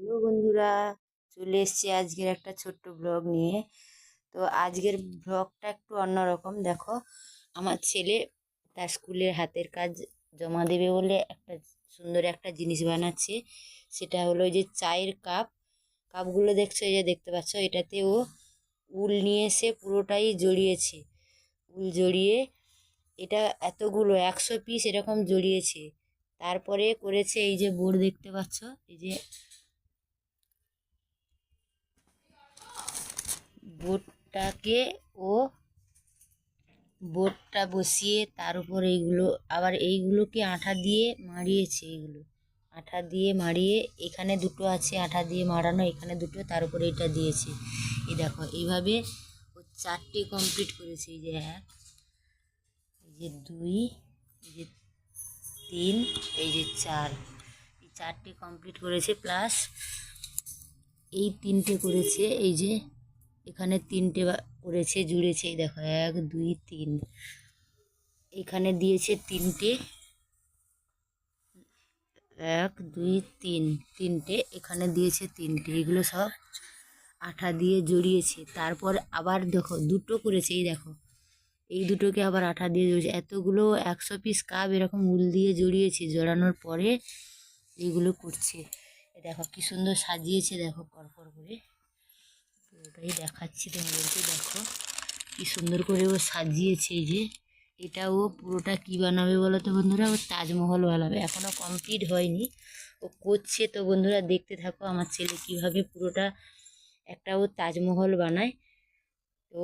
Hello বন্ধুরা, চলে এসছি আজকের একটা ছোট্ট ব্লগ নিয়ে। তো আজকের ব্লগটা একটু অন্যরকম। দেখো, আমার ছেলে তার স্কুলের হাতের কাজ জমা দেবে বলে একটা সুন্দর একটা জিনিস বানাচ্ছে। সেটা হলো যে চায়ের কাপ। কাপগুলো দেখছ? এই যে দেখতে পাচ্ছ, এটাতে ও উল নিয়ে এসে পুরোটাই জড়িয়েছে। উল জড়িয়ে এটা এতগুলো, একশো পিস এরকম জড়িয়েছে। তারপরে করেছে এই যে বোর্ড দেখতে পাচ্ছ? এই যে বোটটাকে ও বোটটা বসিয়ে তার উপর এইগুলো, আবার এইগুলোকে আঠা দিয়ে মাড়িয়েছে এইগুলো। আঠা দিয়ে মাড়িয়ে এখানে দুটো আছে, আঠা দিয়ে মাড়ানো, এখানে দুটো, তার উপরে এটা দিয়েছে। এই দেখো, এইভাবে ও চারটে কমপ্লিট করেছে, এই যে এক, এই যে দুই, এই যে তিন, এই যে চার। এই চারটে কমপ্লিট করেছে প্লাস এই তিনটে করেছে, এই যে এখানে তিনটে করেছে, জুড়েছে, এই দেখো, এক, দুই, তিন। এখানে দিয়েছে তিনটে। এক, দুই, তিন। তিনটে, এখানে দিয়েছে তিনটে। এগুলো সব আঠা দিয়ে জড়িয়েছে। তারপর আবার দেখো, দুটো করেছে, এই দেখো। এই দুটোকে আবার আঠা দিয়ে জড়িয়েছে। এতগুলো একশো পিস কাপ এরকম উল দিয়ে জড়িয়েছে। জড়ানোর পরে এইগুলো করছে। দেখো, কি সুন্দর সাজিয়েছে, দেখো পরপর করে। পুরোটাই দেখাচ্ছি তোমাদেরকে, দেখো কি সুন্দর করে ও সাজিয়েছে যে। এটা ও পুরোটা কি বানাবে বলো তো বন্ধুরা? ও তাজমহল বানাবে এখনও কমপ্লিট হয়নি। ও করছে তো বন্ধুরা, দেখতে থাকো আমার ছেলে কীভাবে পুরোটা একটা ও তাজমহল বানায়। তো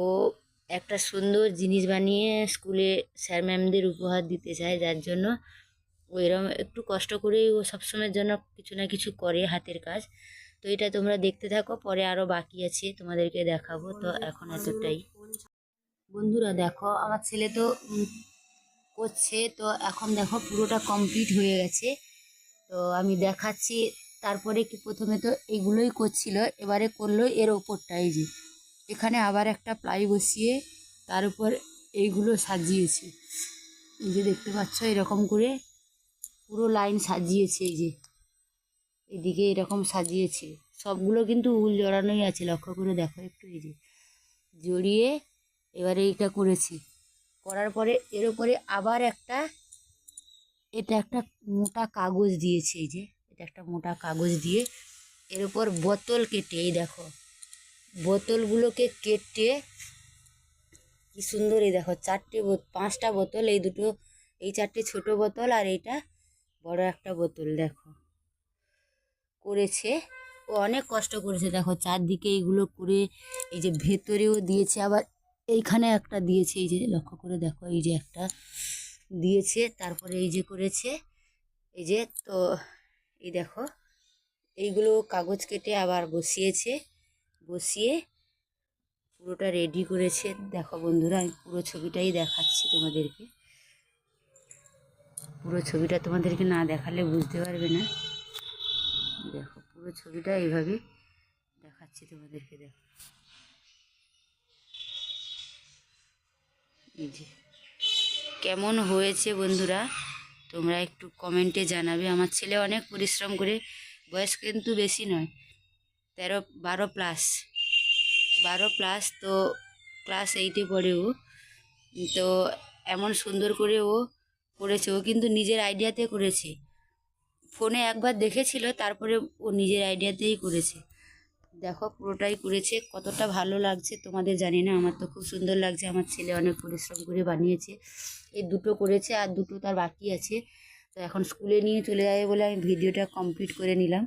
একটা সুন্দর জিনিস বানিয়ে স্কুলে স্যার ম্যামদের উপহার দিতে চায়, যার জন্য ও এরম একটু কষ্ট করেই ও সবসময়ের জন্য কিছু না কিছু করে হাতের কাজ। তো এটা তোমরা দেখতে থাকো পরে আরও বাকি আছে তোমাদেরকে দেখাবো। তো এখন এতটাই। বন্ধুরা দেখো আমার ছেলে তো করছে। তো এখন দেখো পুরোটা কমপ্লিট হয়ে গেছে। তো আমি দেখাচ্ছি তারপরে কি প্রথমে তো এগুলোই করছিল এবারে করল এর ওপরটা এই যে। এখানে আবার একটা প্লাই বসিয়ে তার উপর এইগুলো সাজিয়েছে। এই যে দেখতে পাচ্ছ এরকম করে পুরো লাইন সাজিয়েছে এই যে। এদিকে এরকম সাজিয়েছে। সবগুলো কিন্তু উল জড়ানোই আছে, লক্ষ্য করে দেখো একটু এই যে। জড়িয়ে এবারে এইটা করেছি। করার পরে এর উপরে আবার একটা, এটা একটা মোটা কাগজ দিয়েছে এই যে, এটা একটা মোটা কাগজ দিয়ে এর উপর বোতল কেটে, এই দেখো। বোতলগুলোকে কেটে, কি সুন্দর এই দেখো, চারটে পাঁচটা বোতল, এই দুটো, এই চারটে ছোট বোতল আর এইটা বড় একটা বোতল, দেখো। করেছে। ও অনেক কষ্ট করেছে। দেখো চারদিকে এইগুলো করে এই যে ভেতরেও দিয়েছে, আবার এইখানে একটা দিয়েছে। এই যে লক্ষ্য করে দেখো, এই যে একটা দিয়েছে, তারপরে এই যে করেছে। এই যে তো এই দেখো, এইগুলো কাগজ কেটে আবার বসিয়েছে। বসিয়ে পুরোটা রেডি করেছে। দেখো বন্ধুরা, আমি পুরো ছবিটাই দেখাচ্ছি তোমাদেরকে। পুরো ছবিটা তোমাদেরকে না দেখালে বুঝতে পারবে না। দেখো, পুরো ছবিটা এইভাবে দেখাচ্ছি তোমাদেরকে, দেখো। যে, কেমন হয়েছে বন্ধুরা, তোমরা একটু কমেন্টে জানাবে। আমার ছেলে অনেক পরিশ্রম করে, বয়স কিন্তু বেশি নয়, তেরো, বারো প্লাস বারো প্লাস তো ক্লাস এইটে পড়ে ও। তো এমন সুন্দর করে ও করেছে, ও কিন্তু নিজের আইডিয়াতে করেছে। ফোনে একবার দেখেছিল, তারপরে ও নিজের আইডিয়াতেই করেছে। দেখো, পুরোটাই করেছে। কতটা ভালো লাগছে তোমাদের জানি না, আমার তো খুব সুন্দর লাগছে। আমার ছেলে অনেক পরিশ্রম করে বানিয়েছে। এই দুটো করেছে, আর দুটো তার বাকি আছে। তো এখন স্কুলে নিয়ে চলে যাবে বলে আমি ভিডিওটা কমপ্লিট করে নিলাম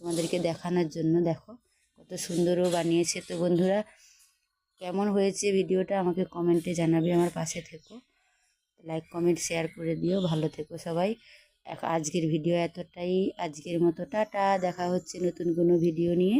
তোমাদেরকে দেখানোর জন্য। দেখো, কত সুন্দরও বানিয়েছে। তো বন্ধুরা, কেমন হয়েছে ভিডিওটা আমাকে কমেন্টে জানাবে। আমার পাশে থেকো। লাইক কমেন্ট শেয়ার করে দিও। ভালো থেকো সবাই। আজকের ভিডিও এতটাই। আজকের মতো টাটা। দেখা হচ্ছে নতুন কোনো ভিডিও নিয়ে।